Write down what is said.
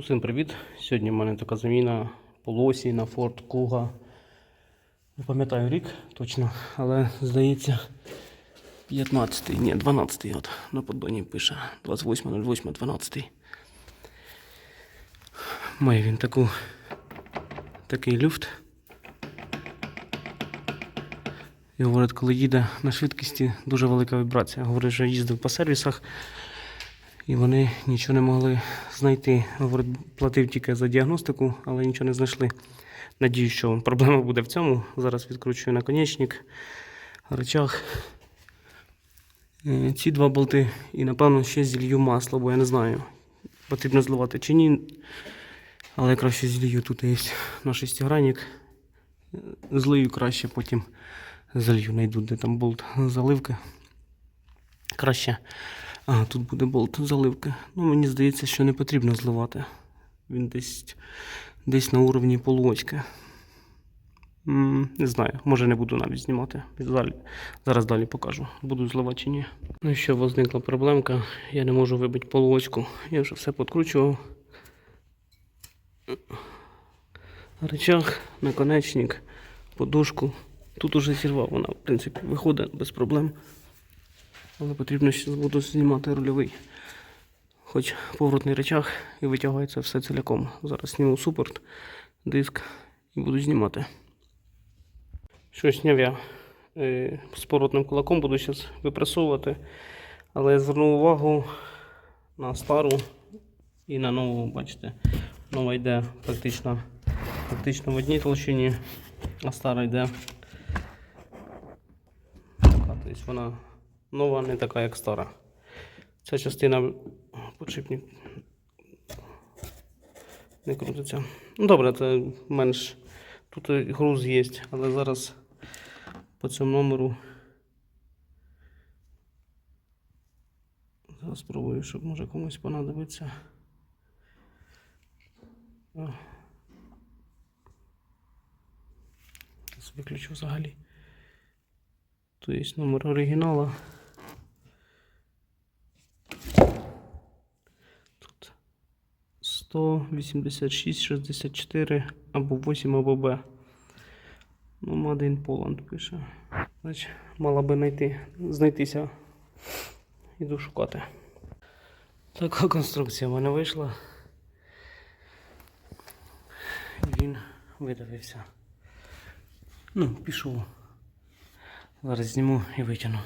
Усім привіт! Сьогодні в мене така заміна полосі на Ford Kuga. Не пам'ятаю рік точно, але здається 15-й, ні, 12-й от на поддоні пише 28.08.12. Має він таку, такий люфт. І говорить, коли їде на швидкості, дуже велика вібрація. Говорить, що їздив по сервісах, і вони нічого не могли знайти. Платив тільки за діагностику, але нічого не знайшли. Надію, що проблема буде в цьому. Зараз відкручую наконечник, рычаг. Е, Ці два болти і, напевно, ще зілью масло, бо я не знаю, потрібно зливати чи ні. Але краще зілью. Тут є на шестигранник. Злию краще, потім залью, найду, де там болт заливки. Краще. А, тут буде болт заливки. Ну, мені здається, що не потрібно зливати. Він десь, десь на уровні полуочки. Не знаю, може не буду навіть знімати. Далі, зараз далі покажу, буду зливати чи ні. Ну що, возникла проблемка. Я не можу вибити полуочку. Я вже все подкручував. Рычаг, наконечник, подушку. Тут уже зірвав, вона, в принципі, виходить без проблем. Але потрібно ще буду знімати рульовий. Хоч поворотний речах і витягається все ціляком. Зараз зніму супорт, диск і буду знімати. Що зняв я е, з поворотним кулаком, буду зараз випресовувати. Але я звернув увагу на стару і на нову, бачите, нова йде практично, практично в одній толщині, а стара йде. Тобто вона нова не така, як стара. Ця частина подшипник не крутиться. Ну добре, це менш. Тут груз є, але зараз по цьому номеру. Зараз спробую, щоб може комусь понадобиться. Виключу взагалі. Тут є номер оригінала. Тут 186, 64 або 8 або Б. Ну, in Poland пише. Значить, мала би знайти, знайтися. Іду шукати. Така конструкція в мене вийшла. Він видавився. Ну, пішов. Зараз зніму і витягну.